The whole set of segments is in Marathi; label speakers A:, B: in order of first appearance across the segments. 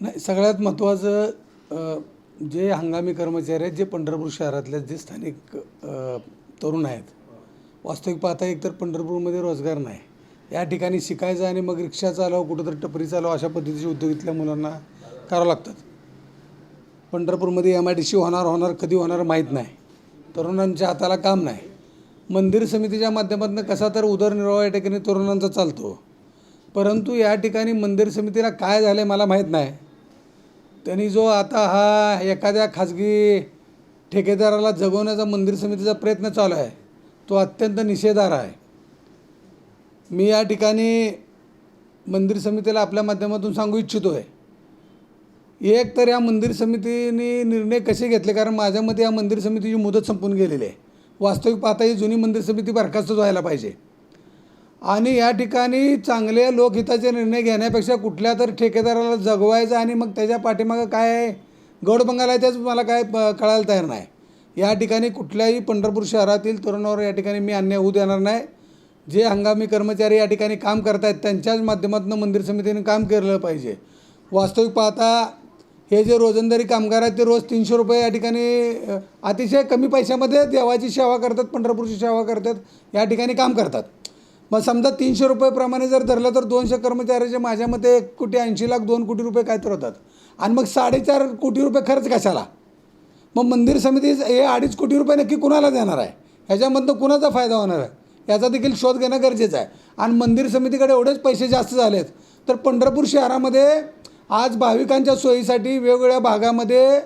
A: नाही सगळ्यात महत्त्वाचं जे हंगामी कर्मचारी आहेत जे पंढरपूर शहरातले जे स्थानिक तरुण आहेत वास्तविक पाहता एक तर पंढरपूरमध्ये रोजगार नाही. या ठिकाणी शिकायचं आणि मग रिक्षा चालव कुठंतरी टपरी चालव अशा पद्धतीचे उद्योग इथल्या मुलांना करावं लागतात. पंढरपूरमध्ये एम आय डी सी होणार होणार कधी होणार माहीत नाही. तरुणांच्या हाताला काम नाही. मंदिर समितीच्या माध्यमातून कसा तर उदरनिर्वाह या ठिकाणी तरुणांचा चालतो. परंतु या ठिकाणी मंदिर समितीला काय झालं आहे मला माहीत नाही. त्यांनी जो आता हा एखाद्या खाजगी ठेकेदाराला जगवण्याचा मंदिर समितीचा प्रयत्न चालू आहे तो अत्यंत निषेधार आहे. मी या ठिकाणी मंदिर समितीला आपल्या माध्यमातून सांगू इच्छितो आहे एक तर या मंदिर समितीने निर्णय कसे घेतले? कारण माझ्या मते या मंदिर समितीची मुदत संपून गेलेली आहे. वास्तविक पाहता ही जुनी मंदिर समिती बरखास्त व्हायला पाहिजे. आणि या ठिकाणी चांगले लोकहिताचे निर्णय घेण्यापेक्षा कुठल्या तर ठेकेदाराला जगवायचं आणि मग त्याच्या पाठीमागं काय आहे? गौडबंगाल आहे त्याच मला काय प- कळायला तयार नाही. या ठिकाणी कुठल्याही पंढरपूर शहरातील तरुणावर या ठिकाणी मी अन्याय होऊ देणार नाही. जे हंगामी कर्मचारी या ठिकाणी काम करत आहेत त्यांच्याच माध्यमातून मंदिर समितीने काम केलं पाहिजे. वास्तविक पाहता हे जे रोजंदारी कामगार आहेत ते रोज तीनशे रुपये या ठिकाणी अतिशय कमी पैशामध्ये देवाची सेवा करतात पंढरपूरची सेवा करतात या ठिकाणी काम करतात. मग समजा तीनशे रुपयेप्रमाणे जर धरलं तर दोनशे कर्मचाऱ्याचे माझ्या मते एक कोटी ऐंशी लाख दोन कोटी रुपये काय तर होतात. आणि मग साडेचार कोटी रुपये खर्च कशाला? मग मंदिर समिती हे अडीच कोटी रुपये नक्की कुणाला देणार आहे? ह्याच्यामधनं कुणाचा फायदा होणार आहे? याचा देखील शोध घेणं गरजेचं आहे. आणि मंदिर समितीकडे एवढेच पैसे जास्त झालेत तर पंढरपूर शहरामध्ये आज भाविकांच्या सोयीसाठी वेगवेगळ्या भागामध्ये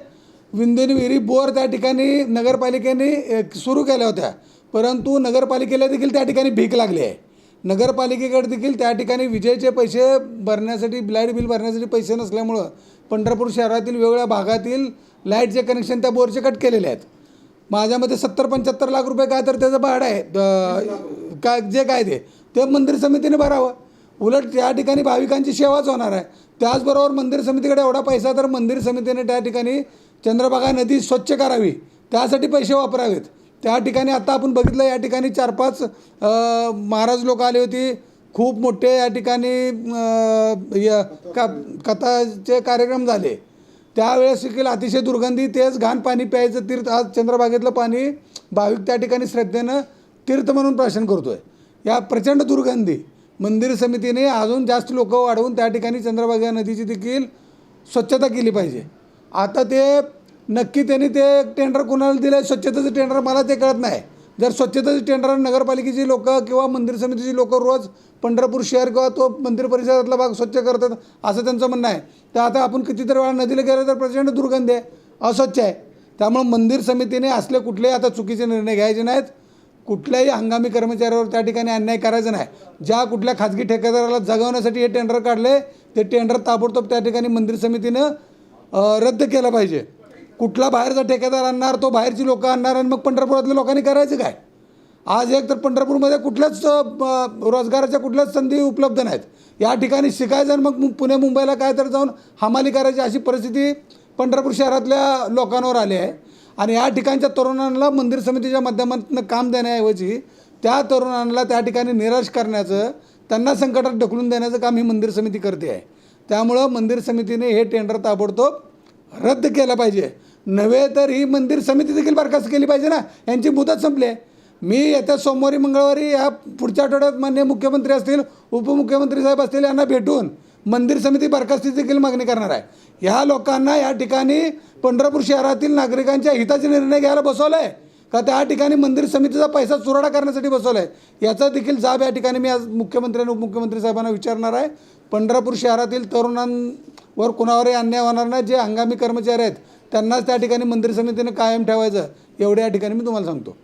A: विंध्यन विहिरी बोर त्या ठिकाणी नगरपालिकेने सुरू केल्या होत्या. परंतु नगरपालिकेला देखील त्या ठिकाणी भीक लागली आहे. नगरपालिकेकडे देखील त्या ठिकाणी विजेचे पैसे भरण्यासाठी लाइट बिल भरण्यासाठी पैसे नसल्यामुळं पंढरपूर शहरातील वेगवेगळ्या भागातील लाईटचे कनेक्शन त्या बोरचे कट केलेले आहेत. माझ्यामध्ये सत्तर पंच्याहत्तर लाख रुपये काय तर त्याचं भाडं आहे. द- काय जे काय ते ते मंदिर समितीने भरावं. उलट त्या ठिकाणी भाविकांची सेवाच होणार आहे. त्याचबरोबर मंदिर समितीकडे एवढा पैसा तर मंदिर समितीने त्या ठिकाणी चंद्रभागा नदी स्वच्छ करावी. त्यासाठी पैसे वापरावेत. त्या ठिकाणी आता आपण बघितलं या ठिकाणी चार पाच महाराज लोक आले होते. खूप मोठे या ठिकाणी य- का कथाचे कार्यक्रम झाले. त्यावेळेस देखील अतिशय दुर्गंधी तेच घाण पाणी प्यायचं तीर्थ आज चंद्रभागेतलं पाणी भाविक त्या ठिकाणी श्रद्धेनं तीर्थ म्हणून प्राशन आहे या प्रचंड दुर्गंधी मंदिर समितीने अजून जास्त लोक वाढवून त्या ठिकाणी चंद्रभागा नदीची देखील स्वच्छता केली पाहिजे. आता ते नक्की त्यांनी ते टेंडर कोणाला दिलं आहे स्वच्छतेचं टेंडर मला ते कळत नाही. जर स्वच्छतेचं टेंडर नगरपालिकेची लोक किंवा मंदिर समितीची लोक रोज पंढरपूर शहर किंवा तो मंदिर परिसरातला भाग स्वच्छ करतात असं त्यांचं म्हणणं आहे. तर आता आपण कितीतरी वेळा नदीला गेलं तर प्रचंड दुर्गंध आहे. अस्वच्छ आहे. त्यामुळे मंदिर समितीने असले कुठलेही आता चुकीचे निर्णय घ्यायचे नाहीत. कुठल्याही हंगामी कर्मचाऱ्यावर त्या ठिकाणी अन्याय करायचा नाही. ज्या कुठल्या खाजगी ठेकेदाराला जगवण्यासाठी हे टेंडर काढले ते टेंडर ताबडतोब त्या ठिकाणी मंदिर समितीनं रद्द केलं पाहिजे. कुठला बाहेरचा ठेकेदार आणणार तो बाहेरची लोकं आणणार आणि मग पंढरपुरातल्या लोकांनी करायचं काय? आज एक तर पंढरपूरमध्ये कुठल्याच रोजगाराच्या कुठल्याच संधी उपलब्ध नाहीत. या ठिकाणी शिकायचं आणि मग पुणे मुंबईला काय तर जाऊन हमाली करायची अशी परिस्थिती पंढरपूर शहरातल्या लोकांवर आली आहे. आणि या ठिकाणच्या तरुणांना मंदिर समितीच्या माध्यमातून काम देण्याऐवजी त्या तरुणांना त्या ठिकाणी निराश करण्याचं त्यांना संकटात ढकलून देण्याचं काम ही मंदिर समिती करते आहे. त्यामुळं मंदिर समितीने हे टेंडर ताबडतोब रद्द केलं पाहिजे. नव्हे तर ही मंदिर समिती देखील बरखास्त केली पाहिजे ना? यांची मुदत संपली आहे. मी येत्या सोमवारी मंगळवारी या पुढच्या आठवड्यात मान्य मुख्यमंत्री असतील उपमुख्यमंत्री साहेब असतील यांना भेटून मंदिर समिती बरखास्ती देखील मागणी करणार आहे. ह्या लोकांना या ठिकाणी पंढरपूर शहरातील नागरिकांच्या हिताचे निर्णय घ्यायला बसवलं आहे का त्या ठिकाणी मंदिर समितीचा पैसा चुराडा करण्यासाठी बसवला आहे याचा देखील जाब या ठिकाणी मी आज मुख्यमंत्री आणि उपमुख्यमंत्री साहेबांना विचारणार आहे. पंढरपूर शहरातील तरुणांवर कुणावरही अन्याय होणार नाही. जे हंगामी कर्मचारी आहेत त्यांनाच त्या ठिकाणी मंदिर समितीने कायम ठेवायचं एवढ्या ठिकाणी मी तुम्हाला सांगतो.